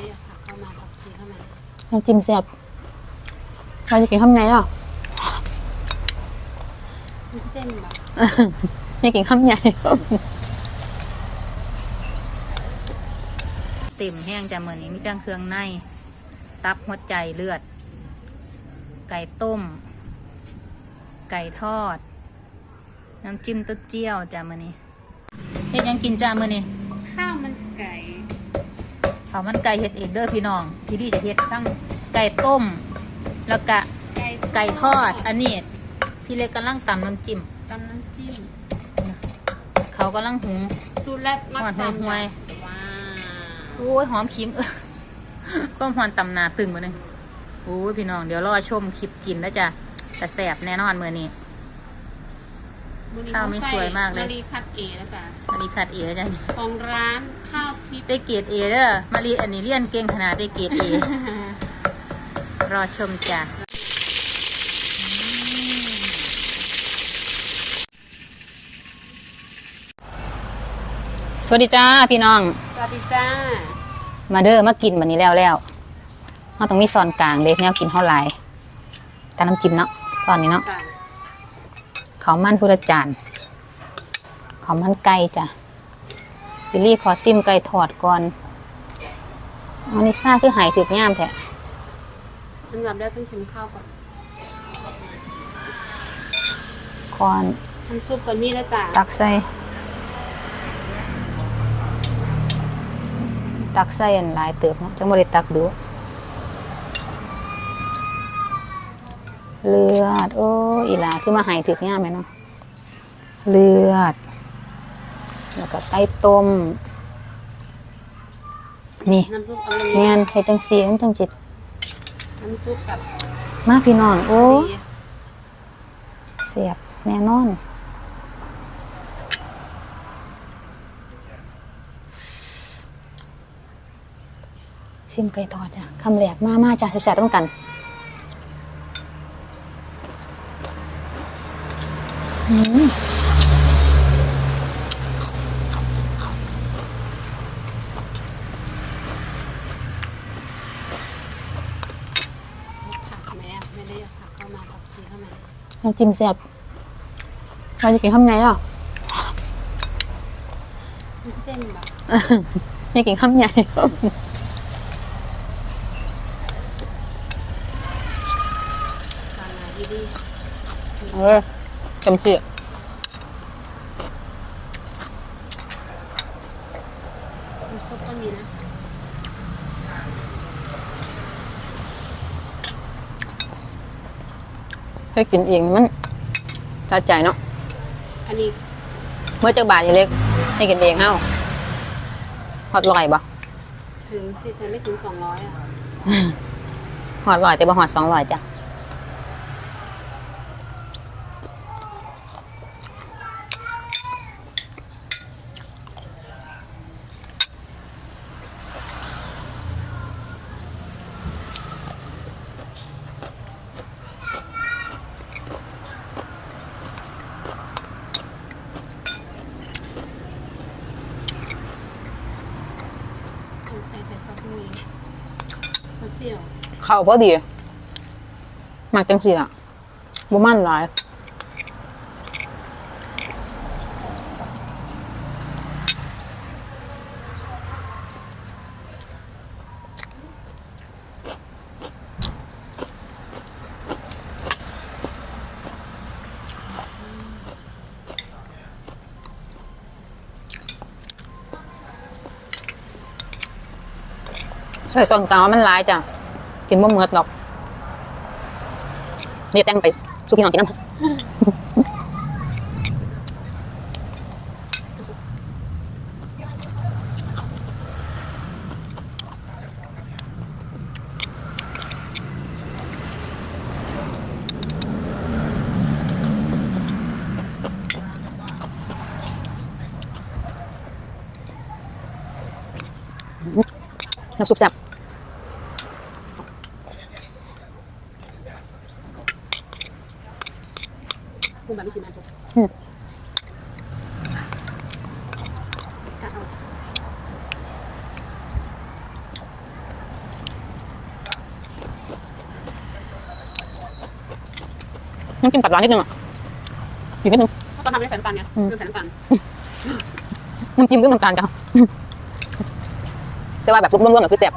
ได้ผักเข้ามาผักชีเข้ามาน้ำจิ้มแซ่บเราจะกินข้าวไงเนาะมันเจ้มแบบอยากกินข้าวใหญ่เต็มแห้งจ้ะมื้อนี้มีจังเครื่องใน ตับหัวใจเลือด ไก่ต้ม ไก่ทอด น้ำจิ้มเต้าเจี้ยวจ้ะมื้อนี้เฮ็ดหยังกินจ้ะมื้อนี้ ข้าวมันไก่ ข้าวมันไก่เฮ็ดเองเด้อพี่น้องที่ดีจะเฮ็ดทั้งไก่ต้ม แล้วก็ไก่ไก่ทอด อันนี้พี่เล็กกำลังตำน้ำจิ้มตำน้ำจิ้มเขากำลังหุงสูตรแรกมักหวานจำห่วยว้าโอ้ยหอมขิงเออก็หอนตำนาตึงมาหนึ่งโอ้ยพี่น้องเดี๋ยวรอชมคลิปกินแล้วจ้ะแต่แสบแน่นอนมือนี้ ข้าวไม่สวยมากเลย มารีคัดเอนะจ๊ะมารีคัดเอแล้วจ้ะของร้านข้าวทิพย์ได้เกรดเอเด้อมารีอันนี้เรียนเก่งขนาดได้เกรดเอรอชมจ้ะสวัสดีจ้าพี่น้อง สวัสดีจ้า มาเด้อมากินบันนี้แล้วแล้วเราต้องมีซอนกลางเด็กแนวกินเท่าไหร่ตาน้ำจิ้มเนาะตอนนี้เนาะจ้ะ เขาวมันพุทธจานเขาวมันไก่จ้ะบิลลี่ขอซิมไก่ทอดก่อนอันนี้ซ่าคือหายถึกง่ามแท้อันดับแรกต้องกินข้าวก่อนก่อนทำซุปก่อนนี่แล้วจ้ะตักใส่ตักใส่อันหลายเติบเนาะจังบ่ได้ตักดู เลือด โอ้อีหลาคือมาใหายถึกง่ามไหมเนาะเลือด แล้วก็ไก่ต้ม นี่น้ำซุปเอาเลยแม่นเฮ็ดจังซี่มันจังจิต น้ำซุปแบบมาพี่น้องโอ้ดีเสียบแน่นอนชิมไก่ทอดจ้ะคำแรกมามาจ้ะแซ่บๆต้องกัน อืม ผักแม่ไม่ได้ผักเข้ามาผักชีเข้ามา น้ำจิ้มแซ่บเราจะกินข้าวไงเนาะมันเจ้มแบบอยากกินข้าวใหญ่ตอนไหนดีดีเออจำ เสียน้ำซุปก็มีนะให้กินเองมันสะใจเนาะ อันนี้ เมื่อเจ้าบาทอย่าเล็ก ให้กินเองเอ้าหอดลอยบ่ถึงสิแต่ไม่ถึงสองร้อยอะหอดลอยแต่บ่หอดสองลอยจ้ะใส่ใส่ข้าวพวกนี้ข้าวเจียว เข้าพอดีหมักจังสิล่ะบ่มันหลายใส่ส่วนกลางว่ามันหลายจ้ะ กินบ่เมือดหรอกเดี๋ยวแต่งไปสู้พี่น้องกินน้ำน้ำซุปแซ่บ คุณแบบไม่ชิมไหมอืมน้ำจิ้มกัดร้านนิดนึงอ่ะจิ้มนิดนึงตอนทำไม่ใส่น้ำตาลไงลืมใส่น้ำตาลน้ำจิ้มก็น้ำตาลจ้ะแต่ว่าแบบรวมๆแบบคือแซ่บ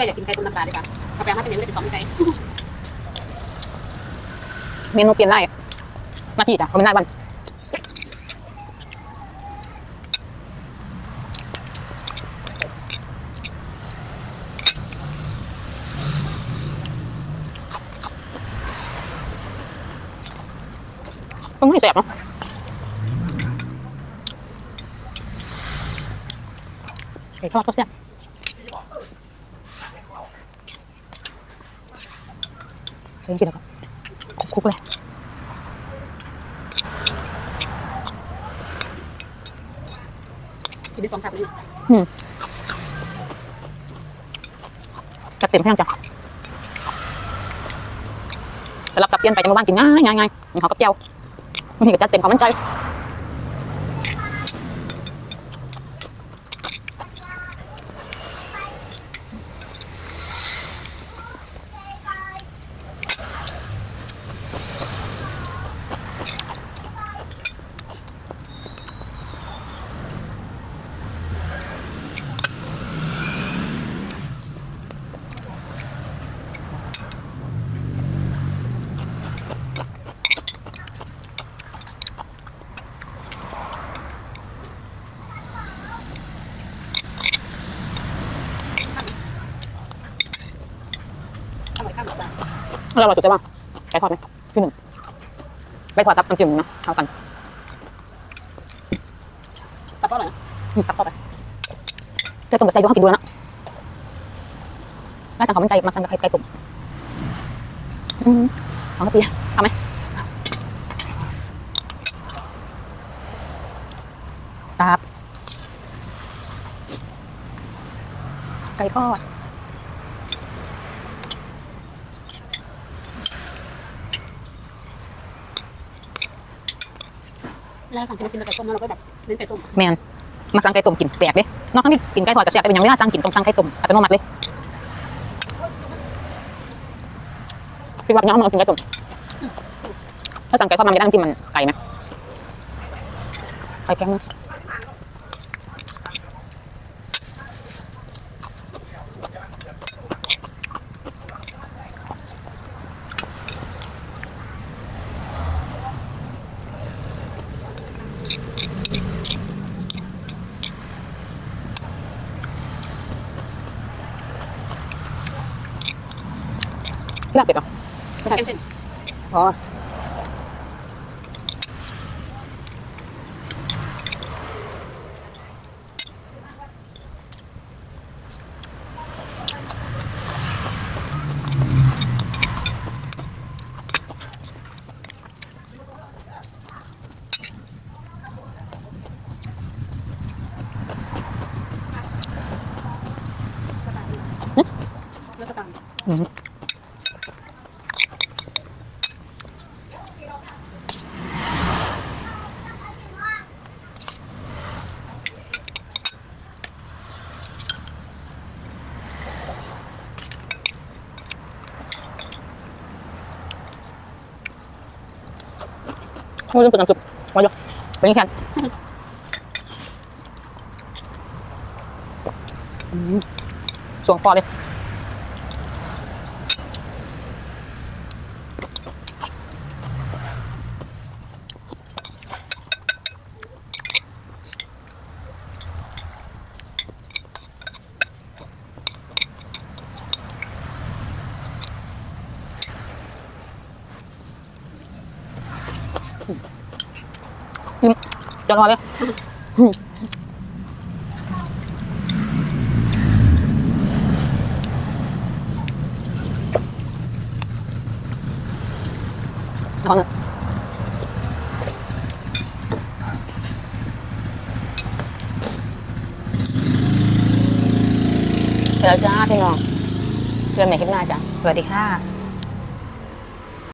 ที่เรอยากกินไก่ต้มน้ำปลาดีกว่าเอาไปห้าเป็นยังไม่ได้ติดต่อไม่ไก่เมนูเปลี่ยนไล่หน้าที่จ้ะเขาเป็นหน้าบ้านต้องให้แซ่บเนาะไก่ทอดก็แซ่บ ใส่สิแล้วก็คลุกๆเลยกินได้สองคำเลยจัดเต็มแห้งจ้ะสลับกับเปลี่ยนไปจะมาบ้านกินง่ายง่ายง่ายมีเขาวกับเจียวบางทีก็จัดเต็มความมั่นใจอร่อยข้าวหมกปลา แล้ว เราจุดได้บ้าไก่ทอดไหมพี่หนึ่งใบทอดกับน้ำจิ้มนะเข้ากันตับก็อร่อยนะตักเข้าไปไก่ต้มกับไส้ด้วยเขากินด้วยนะร้าสั่งข้าวมันไก่มาสั่งกับไข่ไก่ต้มอืมสองกะปีเอาไหมตับไก่ทอด แล้วสั่งกินกินไก่ต้มแล้วเราก็แบบเน้นไก่ต้มแมนมาสั่งไก่ต้มกินแปลกเด้นอกจากที่กินไก่ทอดกับแซ่บแต่เป็นอย่างเวลาสั่งกินต้องสั่งไก่ต้มอัตโนมัติเลยสิว่าน้องมากินไก่ต้มถ้าสั่งไก่ทอดมันจะได้น้ำจิ้มมันไก่ไหมไก่แพงนะ ที่ลาบเป็ดเห รอเส้นอ๋อๆแล้วก็ตามอืมโอ้ยลืมกดน้ำจุปมาอยู่ไปยังแขนอืมสวงคอเลย จะนอนเลยท้อแล้วจ้าพี่น้องเจอกันใหม่คลิปหน้าจ้ะสวัสดีค่ะ